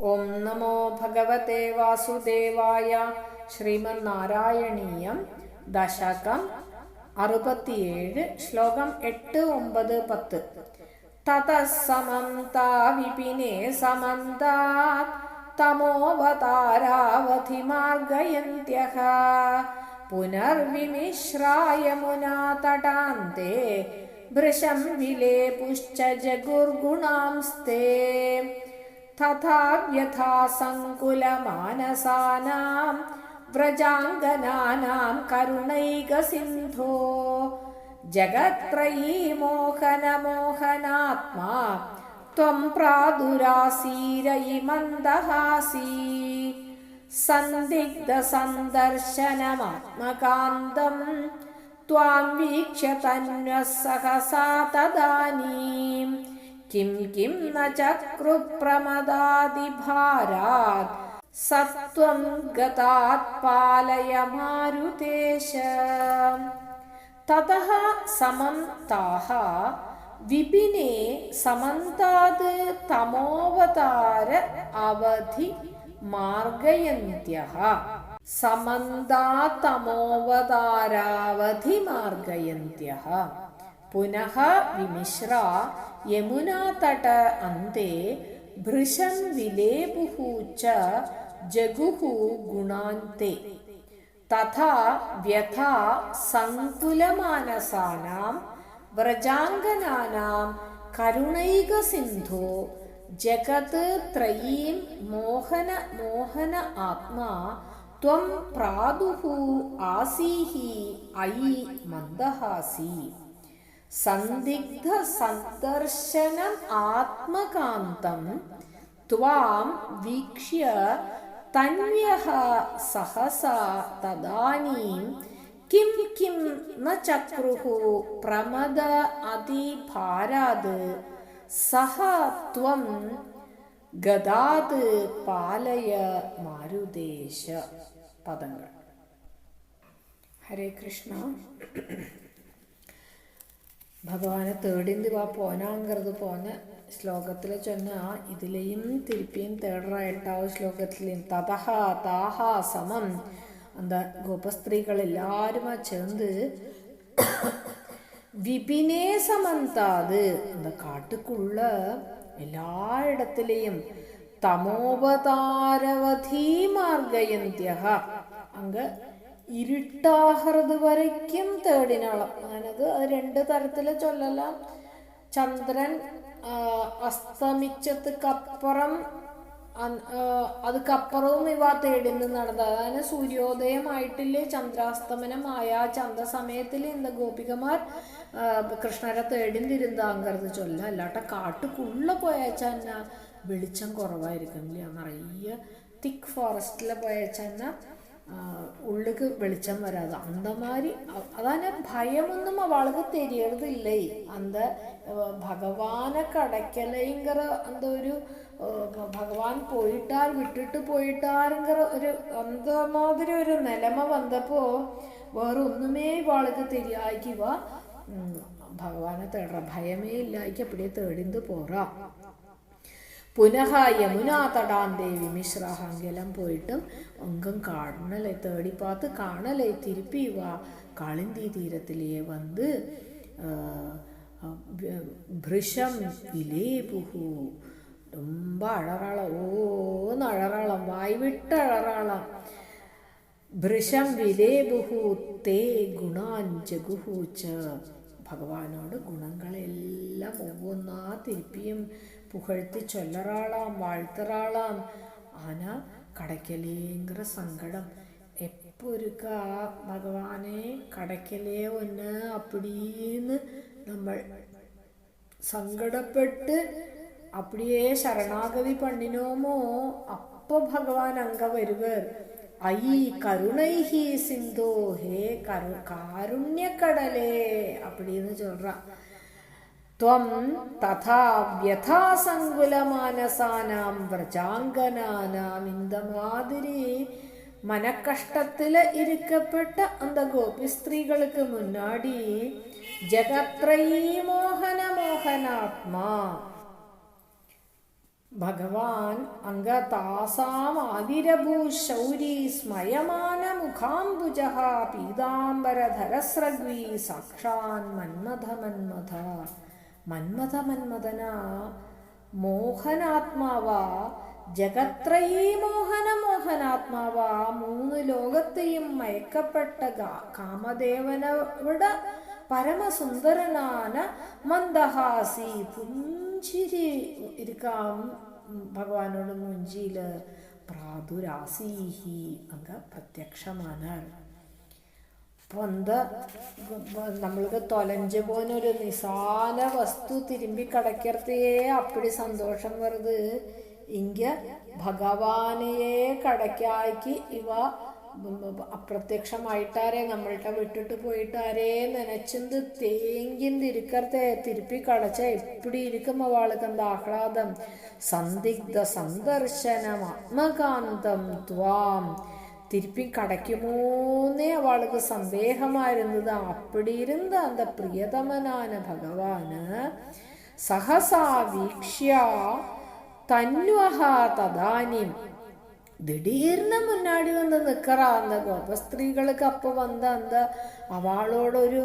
ഓം നമോ ഭഗവതേ വാസുദേവായ ശ്രീമന്നാരായണീയം ദശകം അറുപത്തിയേഴ് ശ്ലോകം എട്ട് ഒമ്പത് പത്ത്. തതസമം താവിപിനെ സമന്താത് തമോവതാരാവധി മാർഗയന്ത്യഃ പുനർവിമിശ്രായ മുനാതടാന്തെ ഭൃശം വിലേപുശ്ച ജഗുർഗുണാംസ്തേ तथा यथा सङ्कुलमानसानां व्रजाङ्गनानां करुणैकसिन्धो जगत्त्रयी मोहनमोहनात्मा त्वं प्रादुरासीरयि मन्दहासी सन्दिग्धसन्दर्शनमात्मकान्तम् त्वां वीक्ष्य तन्वः सहसा तदानीम् കിം കിം ന ചക്രുപ്രമദാതിഭാരാത് സത്വം ഗതാത് പാലയ മാരുതേശ. തതഃ സമം താഹ വിപിനെ സമന്താത് തമോവതാര അവധി മാർഗയന്ത്യഃ സമന്താ തമോവതാരാവധി മാർഗയന്ത്യഃ പുനഃ വിമിശ്ര യമുനാതട अन्ते ഭൃശം വിലേപുഃ ച ജഗുഃ ഗുണാന്തെ. തഥാ വ്യഥാ സങ്കുലമാനസാനാം വ്രജാംഗനാനാം കരുണൈകസിന്ധോ ജഗത് ത്രയീം മോഹന മോഹന ആത്മാ ത്വം പ്രാദുഃ ആസീഹി अयि മന്ദഹാസി. സന്ദിഗ്ധ സന്ദർശനം ആത്മകാന്തം ത്വാം വീക്ഷ്യ തന്യഹ സഹസ തദാനീം കിം കിം ന ചക്രുഃ പ്രമദ അതിഭാരാത് സഹ ത്വം ഗതാത് പാലയ മാരുദേശ പദങ്ങൾ. ഹരേ കൃഷ്ണ. ഭഗവാനെ തേടിന്തുവാ പോനാങ്കരുത് പോന്ന ശ്ലോകത്തിൽ ചൊന്ന ഇതിലെയും തിരുപ്പിയും തേടറായിട്ടാവും ശ്ലോകത്തിലെയും തതഹ താഹ സമം அந்த கோபஸ்திரீகள் எல்லாருமா சேர்ந்து விபினே சமந்தாது அந்த காட்டுக்குள்ள எல்லா இடத்துலையும் தமோபதாரவதி மார்கயந்தியா அங்கே ഇരുട്ടാഹൃത് വരയ്ക്കും തേടിനോളം. ഞാനത് രണ്ട് തരത്തിൽ ചൊല്ലലാം. ചന്ദ്രൻ അസ്തമിച്ചതുക്കപ്പുറം അതുക്കപ്പുറവും ഇവ തേടിന്ന് നടന്നത്. അതായത് സൂര്യോദയമായിട്ടില്ലേ ചന്ദ്രാസ്തമനമായ ചന്ത സമയത്തിൽ ഇന്ന് ഗോപികമാർ കൃഷ്ണരെ തേടിന്തിരുന്നാങ്കരുത് ചൊല്ല. അല്ലാട്ട കാട്ടുക്കുള്ള പോയാച്ചാന്ന വെളിച്ചം കുറവായിരിക്കും ഇല്ല നിറയെ തിക്ക് ഫോറസ്റ്റിൽ പോയാച്ചാന്ന ഉള്ളിക്ക് വെളിച്ചം വരാതെ. அந்த അതാണ് ഭയമൊന്നും பயமൊന്നും അവൾക്ക് തെരിയരുതില്ലേ? അന്ത ഭഗവാനെ കടയ്ക്കലയിങ്കറ അന്ത ഒരു ഭഗവാൻ പോയിട്ടാൽ വിട്ടിട്ട് പോയിട്ടാരുങ്കറ ഒരു അന്ത മാതിരി ഒരു നിലമ വന്നപ്പോ വേറെ ഒന്നുമേ ഇവാൾക്ക് തെരിയാക്കിവ ഭഗവാനെ തേടുക ഭയമേ ഇല്ലാക്കി തേടിന്ത് പോറാം പുനഃ യമുനാ തടാന്തേ വിമിശ്രാഹങ്കെല്ലാം പോയിട്ടും അങ്കം കാണലേ തേടി പാത്ത് കാണലേ തിരുപ്പി വാ കാളിന്തി തീരത്തിലേ വന്ന് ഭൃശം വിലേപുഹു ரொம்ப அழறாளம் ஓன்னு அழறாளம் வாய் விட்டு அழறாளம் ഭൃശം വിലേബുഹു തേ ഗുണാൻ ജഗുഹൂച്ച ഭഗവാനോട് ഗുണങ്ങളെല്ലാം ഒവ്വൊന്നാ തിരുപ്പിയും പുകഴ്ത്തി ചൊല്ലറാളാം വാഴ്ത്തറാളാം ആന കടയ്ക്കലേങ്കര സങ്കടം എപ്പോ ഒരുക്ക ഭഗവാനെ കടയ്ക്കലേ ഒന്ന് അപ്പടീന്ന് നമ്മൾ സങ്കടപ്പെട്ട് அப்படியே சரணாகதி பண்ணினோமோ அப்போ பகவான் அங்க வருவர் ஐ கருணைஹி சிந்தோ ஹே கரு காருண்ய கடலே அப்படின்னு त्वं तथा വ്യഥാസങ്കുലമാനസാനാം വ്രജാങ്കനാനാം ഇന്ത മാതിരി മനക്കഷ്ടത്തിൽ ഇരിക്കപ്പെട്ട അന്ത ഗോപി സ്ത്രീകൾക്ക് മുന്നാടി ജഗത്രയീ മോഹന മോഹനാത്മാ ഭഗവാൻ അംഗ താസാം ആവിരഭൂ ശൗരി സ്മയമാന മുഖാംബുജ പീതാംബരധരസ്രഗ്വീ സാക്ഷാൻ മന്മഥ മന്മഥ. മന്മഥ മന്മഥന മോഹനാത്മാവ ജഗത്രയീ മോഹന മോഹനാത്മാവ മൂന്ന് ലോകത്തെയും മയക്കപ്പെട്ട കാമദേവനവിടെ പരമസുന്ദരനാന മന്ദഹാസി പുഞ്ചിരി ഇരിക്കാം ഭഗവാനോട് മുഞ്ചിയിൽ പ്രാതുരാസീഹി അങ്ങ് പ്രത്യക്ഷമാനാർ എന്താ നമ്മൾക്ക് തൊലഞ്ച് പോനൊരു നിസാന വസ്തു തിരുമ്പി കടക്കരുത്തേ അപ്പടി സന്തോഷം വെറുത്. ഇങ്ക ഭഗവാനെയെ കടക്കാക്കി ഇവ അപ്രത്യക്ഷമായിട്ടാരേ നമ്മളുടെ വിട്ടിട്ട് പോയിട്ടാരേ നനച്ചത് തേങ്കിന്ത് ഇരിക്കർത്തെ തിരുപ്പി കടച്ച എപ്പിടി ഇരിക്കും അവൾക്ക് എന്താ ആഹ്ലാദം? സന്ദിഗ്ധ സന്ദർശനം ആത്മകാന്തം ത്വാം. திருப்பி கிடைக்குமோன்னே அவளுக்கு சந்தேகமா இருந்தது அப்படி இருந்த அந்த பிரியதமனான பகவான சகசா வீக்ஷ்யா தன்வகா ததானிம் திடீர்னு முன்னாடி வந்து நிற்கிறா அந்த கோபஸ்திரீகளுக்கு அப்போ வந்த அந்த அவளோடொரு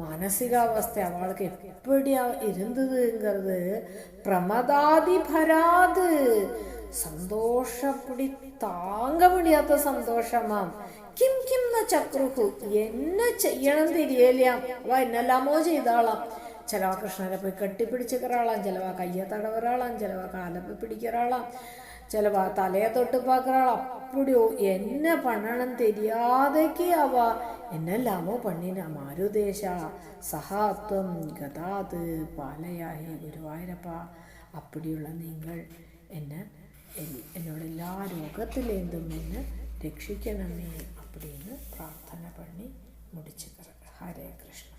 மானசிகாவஸ்தை அவளுக்கு எப்படி இருந்ததுங்கிறது பிரமதாதி பராது സന്തോഷപ്പടി താങ്ക മുടിയാത്ത സന്തോഷമാം. കിം കിം ന ചക്രുഹു എന്നെ ചെയ്യണം തിരിയല്ല അവ എന്നെല്ലാമോ ചെയ്താളാം. ചിലവ കൃഷ്ണനെ പോയി കെട്ടിപ്പിടിച്ച് കയറാളാം ചിലവ കയ്യെ തടവരാളാം ചിലവ കാലപ്പ് പിടിക്കറാളാം ചിലവ തലയെ തൊട്ട് പാക്കറാൾ അപ്പടിയോ എന്നെ പണണം തെരിയാതേക്ക് അവ എന്നെല്ലാമോ പണ്ണിന മാരുദേശ സഹാത്വം ഗതാത് പാലയാഹി ഗുരുവായൂരപ്പ. അപ്പടിയുള്ള നിങ്ങൾ എന്നെ എന്നോട് എല്ലാ രോഗത്തിലേതും നിന്ന് രക്ഷിക്കണമേ അപ്പടിന്ന് പ്രാർത്ഥന പണി മുടിച്ച് കറ ഹരേ കൃഷ്ണ.